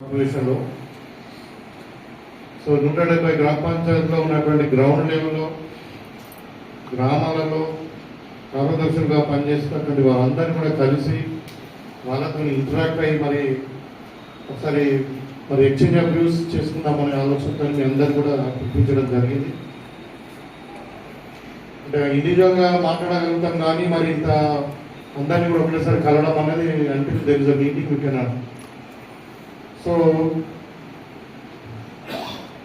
కార్పొరేషన్లో సో నూట డెబ్బై గ్రామ పంచాయతీలో ఉన్నటువంటి గ్రౌండ్ లెవెల్లో గ్రామాలలో కార్యదర్శులుగా పనిచేస్తున్నటువంటి వాళ్ళందరినీ కూడా కలిసి వాళ్ళతో ఇంటరాక్ట్ అయ్యి మరి ఒకసారి మరి ఎక్స్చేంజ్ ఆఫ్ వ్యూస్ చేసుకుందామనే ఆలోచనతో మీ అందరు కూడా పిలిపించడం జరిగింది. అంటే ఇండివిజువల్గా మాట్లాడగలుగుతాం కానీ మరి ఇంత అందరినీ కూడా ఒకటేసారి కలవడం అనేది అంటే there is a meeting we cannot so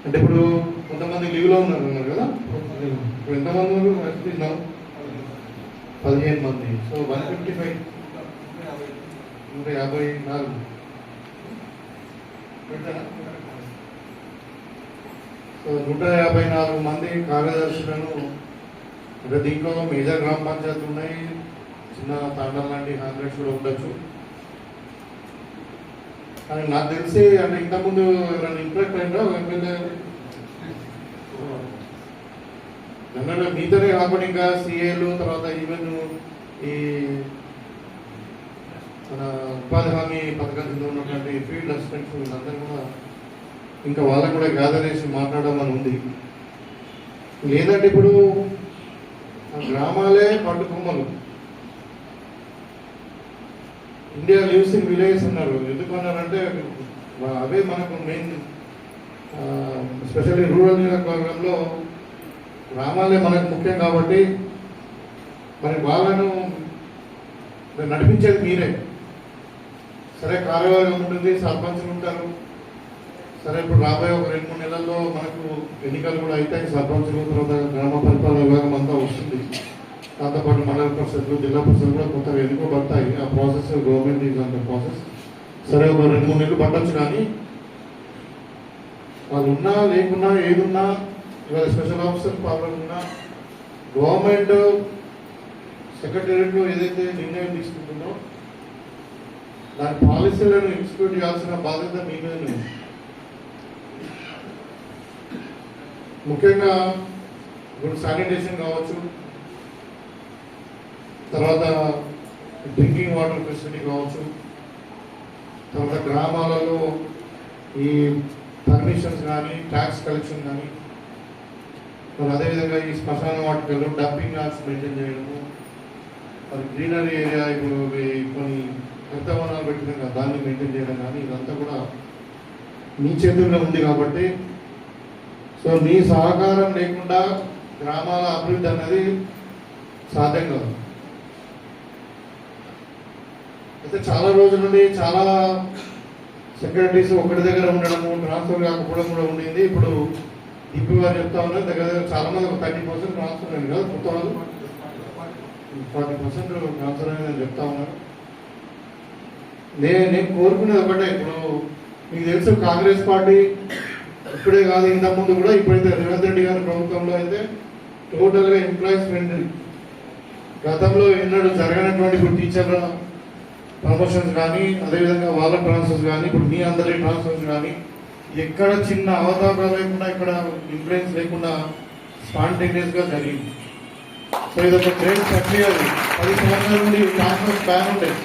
అంటే ఇప్పుడు కొంతమంది లీవ్లో ఉన్నారు ఉన్నారు కదా? ఇప్పుడు ఎంతమంది ఉన్నారు? పదిహేను మంది. సో వన్ ఫిఫ్టీ ఫైవ్ నూట యాభై నాలుగు. సో నూట యాభై నాలుగు మంది కార్యదర్శులను అంటే దీంట్లో మేజర్ గ్రామ పంచాయతీలు ఉన్నాయి. చిన్న తాండం లాంటి కాంగ్రెస్ కూడా ఉండొచ్చు. కానీ నాకు తెలిసి అంటే ఇంతకుముందు ఎవరైనా ఇంప్రెక్ట్ అయిందో ఎమ్మెల్యే నన్ను మీతోనే కాకుండా ఇంకా సిఏలు తర్వాత ఈవెన్ ఈ మన ఉపాధి హామీ పథకం కింద ఉన్నటువంటి ఫీల్డ్ అసిస్టెంట్స్ వీళ్ళందరూ కూడా ఇంకా వాళ్ళకు కూడా గ్యాదర్ చేసి మాట్లాడమని ఉంది. లేదంటే ఇప్పుడు గ్రామాలే పట్టు కొమ్మలు. ఇండియా లివ్స్ ఇన్ విలేజ్ అన్నారు ఎందుకు అన్నారంటే అవే మనకు మెయిన్ స్పెషల్లీ రూరల్ నియోజకవర్గంలో గ్రామాలే మనకు ముఖ్యం కాబట్టి మరి వాళ్ళను మరి నడిపించేది మీరే. సరే కార్యవర్గం ఉంటుంది సర్పంచులు ఉంటారు. సరే ఇప్పుడు రాబోయే ఒక రెండు మూడు నెలల్లో మనకు ఎన్నికలు కూడా అవుతాయి సర్పంచులు తర్వాత గ్రామ పరిపాలన దాంతోపాటు మండల పరిషత్లు జిల్లా పరిషత్లు కూడా కొత్తగా పడతాయి. ఆ ప్రాసెస్ గవర్నమెంట్ ఈజ్ అంత ప్రాసెస్ సరే ఒక రెండు మూడు నెలలు పట్టచ్చు కానీ వాళ్ళు ఉన్నా లేకున్నా ఏదున్నా ఇవాళ స్పెషల్ ఆఫీసర్ ప్రాబ్లం ఉన్నా గవర్నమెంట్ సెక్రటేరియట్లో ఏదైతే నిర్ణయం తీసుకుంటుందో దాని పాలసీలను ఎగ్జిక్యూట్ చేయాల్సిన బాధ్యత మీ మీద ముఖ్యంగా ఇప్పుడు శానిటేషన్ కావచ్చు తర్వాత డ్రింకింగ్ వాటర్ ఫెసిలిటీ కావచ్చు. తర్వాత గ్రామాలలో ఈ పర్మిషన్స్ కానీ ట్యాక్స్ కలెక్షన్ కానీ మరి అదేవిధంగా ఈ శ్మశాన వాటికల్లో డంపింగ్ యార్డ్స్ మెయింటైన్ చేయడము. మరి గ్రీనరీ ఏరియా ఇప్పుడు కొన్ని కొత్త వనాలు పెట్టిన కదా, దాన్ని మెయింటైన్ చేయడం కానీ ఇదంతా కూడా మీ చేతుల్లో ఉంది కాబట్టి. సో మీ సహకారం లేకుండా గ్రామాల అభివృద్ధి అనేది సాధ్యం కాదు. అయితే చాలా రోజుల నుండి చాలా సెక్రటరీస్ ఒకటి దగ్గర ఉండడము ట్రాన్స్ఫర్ కాకపోవడం కూడా ఉండింది. ఇప్పుడు ఇప్పుడు వారు చెప్తా ఉన్నారు దగ్గర దగ్గర చాలా మంది ఒక థర్టీ పర్సెంట్ ట్రాన్స్ఫర్ అయింది కదా కొత్త వాళ్ళు ఫార్టీ పర్సెంట్ ట్రాన్స్ఫర్ అయింది అని చెప్తా ఉన్నారు. నేను నేను కోరుకునేది ఒకటే ఇప్పుడు మీకు తెలుసు కాంగ్రెస్ పార్టీ ఇప్పుడే కాదు ఇంత ముందు కూడా ఇప్పుడైతే రేవంత్ రెడ్డి గారి ప్రభుత్వంలో అయితే టోటల్గా ఎంప్లాయీస్ ఫ్రెండ్లీ గతంలో ఎన్నడూ జరగనటువంటి ఇప్పుడు టీచర్ల ప్రమోషన్స్ కానీ అదేవిధంగా వాళ్ళ ట్రాన్స్ఫర్స్ కానీ ఇప్పుడు మీ అందరి ట్రాన్స్ఫర్స్ కానీ ఎక్కడ చిన్న అవతారాలు లేకుండా ఇక్కడ ఇన్ఫ్లుయెన్స్ లేకుండా స్పాంటేనియస్గా జరిగింది సో ఇది ఒక గ్రేట్ ప్రక్రియ అది. పది సంవత్సరాల నుండి ట్రాన్స్ఫర్స్ బ్యాన్ ఉండేది